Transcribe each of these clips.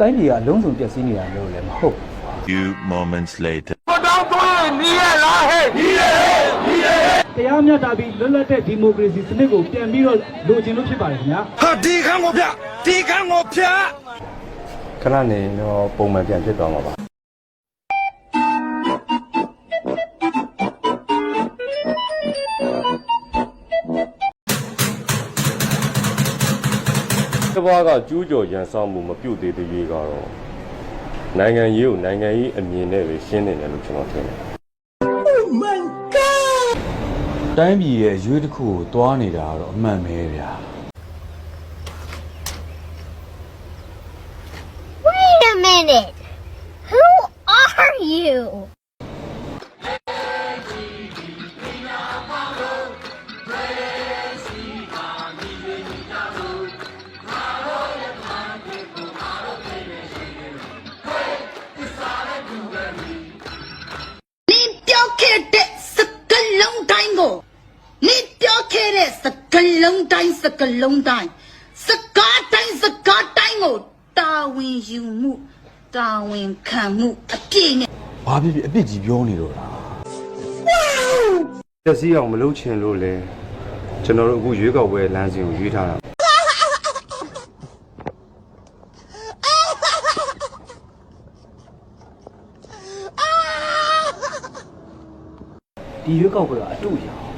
တိုင်းပြည်ကအလုံးစုံပြည့်စည်နေတာလို့လည်းမဟုတ်ဘူး Few moments later. တရားမျှတပြီးလွတ်လပ်တဲ့ဒီမိုကရေစီစနစ်ကိုပြန်ပြီးတော့လိုချင်လို့ဖြစ်ပါတယ်ခင်ဗျာဟာဒီခန်းကိုပြဒီခန်းကိုဖျက်ခဏနေတော့ပုံမှန်ပြန်ဖြစ်သွားမှာပါ တဘွားကကျူးကျော်ရန်ဆောင်မှုမပြုတ်သေးသေးရေးကတော့နိုင်ငံရေးကိုနိုင်ငံရေးအမြင်နဲ့ပဲရှင်းနေတယ်လို့ကျွန်တော်ထင်တယ်တိုင်းပြည်ရဲ့အရွေးတစ်ခုကိုတွားနေတာကတော့အမှန်ပဲဗျာ Wait a minute. တဲ့စကလုံးတိုင်းစကလုံးတိုင်းစကားတိုင်းစကားတိုင်းကိုတာဝန်ယူမှုတာဝန်ခံမှုအပြည့်နဲ့ဘာဖြစ်ဖြစ်အပြစ်ကြီးပြောနေတော့လားပျက်စီးအောင်မလုပ်ချင်လို့လေကျွန်တော်တို့အခုရွေးကောက်ပွဲလမ်းစဉ်ကိုရွေးထားတာဒီရွေးကောက်ပွဲကအတူရအောင်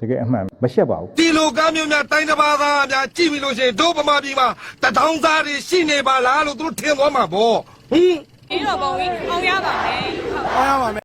တကယ်အမှန်မရှက်ပါဘူးဒီလိုကားမျိုးများတိုင်းတစ်ပါးသားများကြည့်ပြီလို့ရှိရင်တို့ဗမာပြည်မှာတထောင်သားတွေရှိနေပါလားလို့သူတို့ထင်သွားမှာပေါ့ဟင်ပြီးတော့ဘုံကြီးအောင်ရပါမယ်